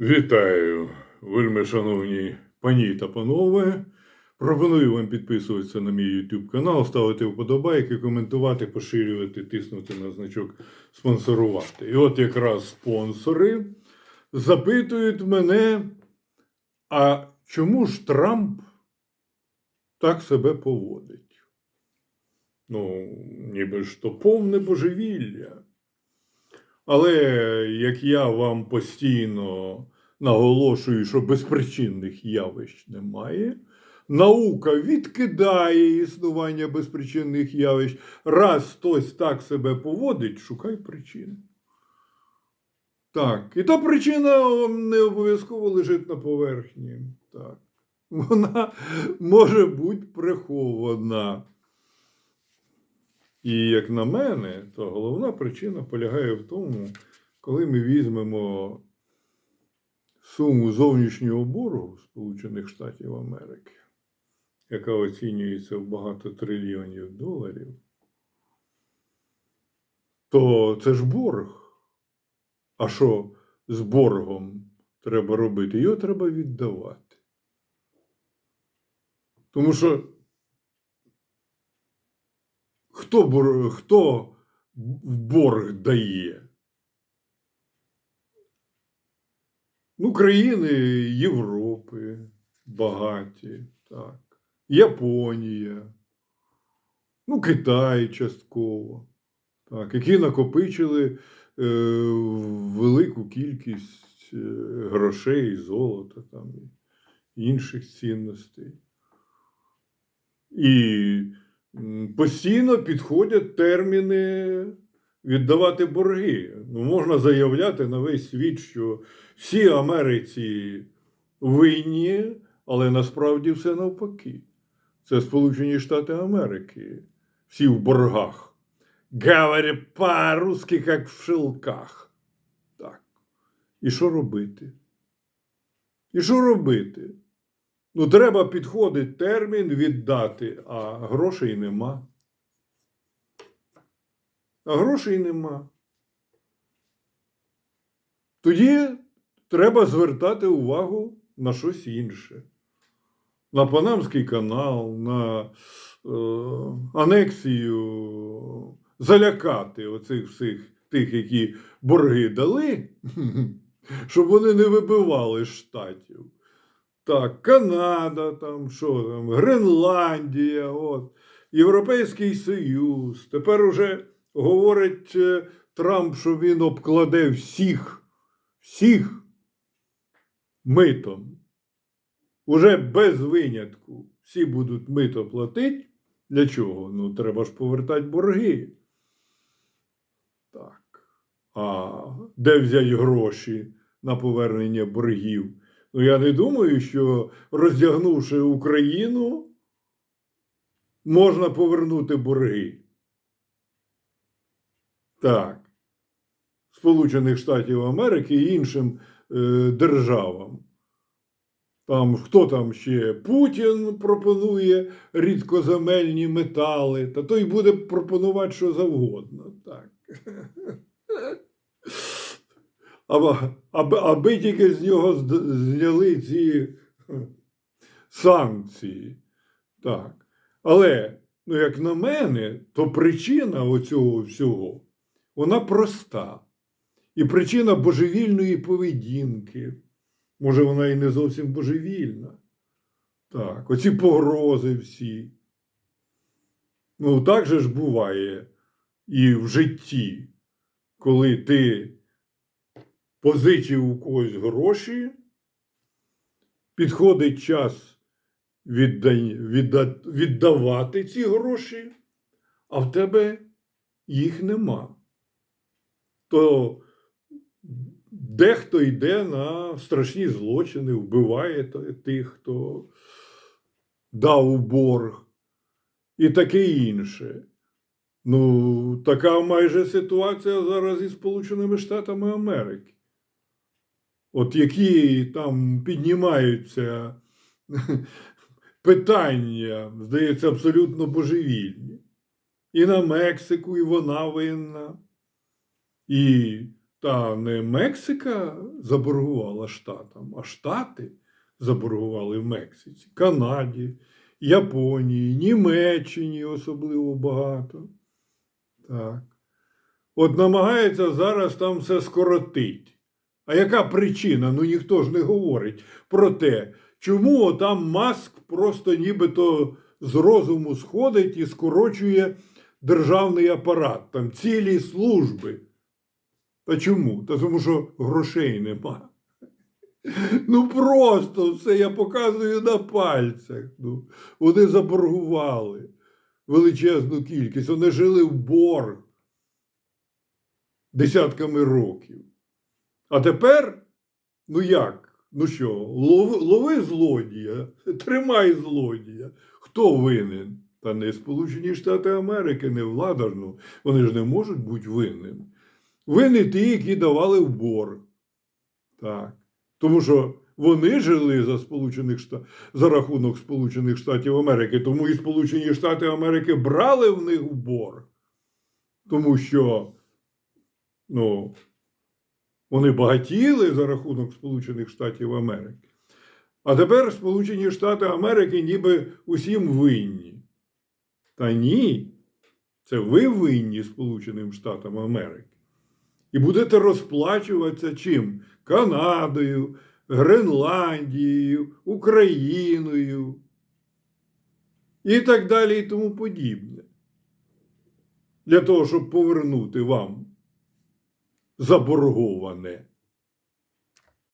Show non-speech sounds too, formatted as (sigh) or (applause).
Вітаю, вельми шановні пані та панове. Пропоную вам підписуватися на мій YouTube канал, ставити вподобайки, коментувати, поширювати, тиснути на значок спонсорувати. І от якраз спонсори запитують мене, а чому ж Трамп так себе поводить? Ну, ніби ж то повне божевілля. Але як я вам постійно наголошую, що безпричинних явищ немає, наука відкидає існування безпричинних явищ. Раз хтось так себе поводить, шукай причини. Так, і та причина не обов'язково лежить на поверхні. Так. Вона може бути прихована. І як на мене, то головна причина полягає в тому, коли ми візьмемо суму зовнішнього боргу Сполучених Штатів Америки, яка оцінюється в багато трильйонів доларів, то це ж борг. А що з боргом треба робити? Його треба віддавати. Тому що хто, хто в борг дає? Ну, країни Європи багаті, так. Японія, ну, Китай частково, так, які накопичили е, велику кількість е, грошей, золота там, інших цінностей. І постійно підходять терміни віддавати борги. Ну, можна заявляти на весь світ, що всі Америці винні, але насправді все навпаки. Це Сполучені Штати Америки. Всі в боргах. Говорять по-русски, як в шелках. Так. І що робити? І що робити? Ну, треба підходить термін віддати, а грошей нема. А грошей нема. Тоді треба звертати увагу на щось інше. На Панамський канал, на е, анексію, залякати оцих всіх тих, які борги дали, (laughs) щоб вони не вибивали штатів. Так, Канада, там, що там, Гренландія, от, Європейський Союз. Тепер уже говорить е, Трамп, що він обкладе всіх, всіх митом. Уже без винятку. Всі будуть мито платити. Для чого? Ну, треба ж повертати борги. Так. А де взяти гроші на повернення боргів? Ну, я не думаю, що роздягнувши Україну, можна повернути борги. Так. Сполучених Штатів Америки і іншим е, державам. Там хто там ще Путін пропонує рідкоземельні метали, та той буде пропонувати що завгодно. Так. (laughs) Аби, аби, тільки з нього зняли ці санкції. Так. Але, ну, як на мене, то причина оцього всього, вона проста. І причина божевільної поведінки. Може, вона і не зовсім божевільна. Так, оці погрози всі. Ну, так же ж буває і в житті, коли ти позичив у когось гроші, підходить час відда... відда... віддавати ці гроші, а в тебе їх нема. То дехто йде на страшні злочини, вбиває тих, хто дав у борг, і таке інше. Ну, така майже ситуація зараз із Сполученими Штатами Америки. От які там піднімаються питання, здається, абсолютно божевільні. І на Мексику, і вона винна. І Та не Мексика заборгувала штатам, а Штати заборгували в Мексиці, Канаді, Японії, Німеччині особливо багато. Так. От намагається зараз там все скоротити. А яка причина? Ну ніхто ж не говорить про те, чому там Маск просто нібито з розуму сходить і скорочує державний апарат, там цілі служби. Та чому? Та тому що грошей нема. Ну просто все я показую на пальцях. Ну, вони заборгували величезну кількість, вони жили в борг десятками років. А тепер, ну як? Ну що, лов, лови злодія, (laughs) тримай злодія. Хто винен? Та не Сполучені Штати Америки, не влада ж, ну, вони ж не можуть бути винними. Винні ті, які давали в борг. Так. Тому що вони жили за, Сполучених Шта... за рахунок Сполучених Штатів Америки, тому і Сполучені Штати Америки брали в них в борг. Тому що ну, вони багатіли за рахунок Сполучених Штатів Америки. А тепер Сполучені Штати Америки ніби усім винні. Та ні, це ви винні Сполученим Штатам Америки. І будете розплачуватися чим? Канадою, Гренландією, Україною і так далі і тому подібне. Для того, щоб повернути вам заборговане.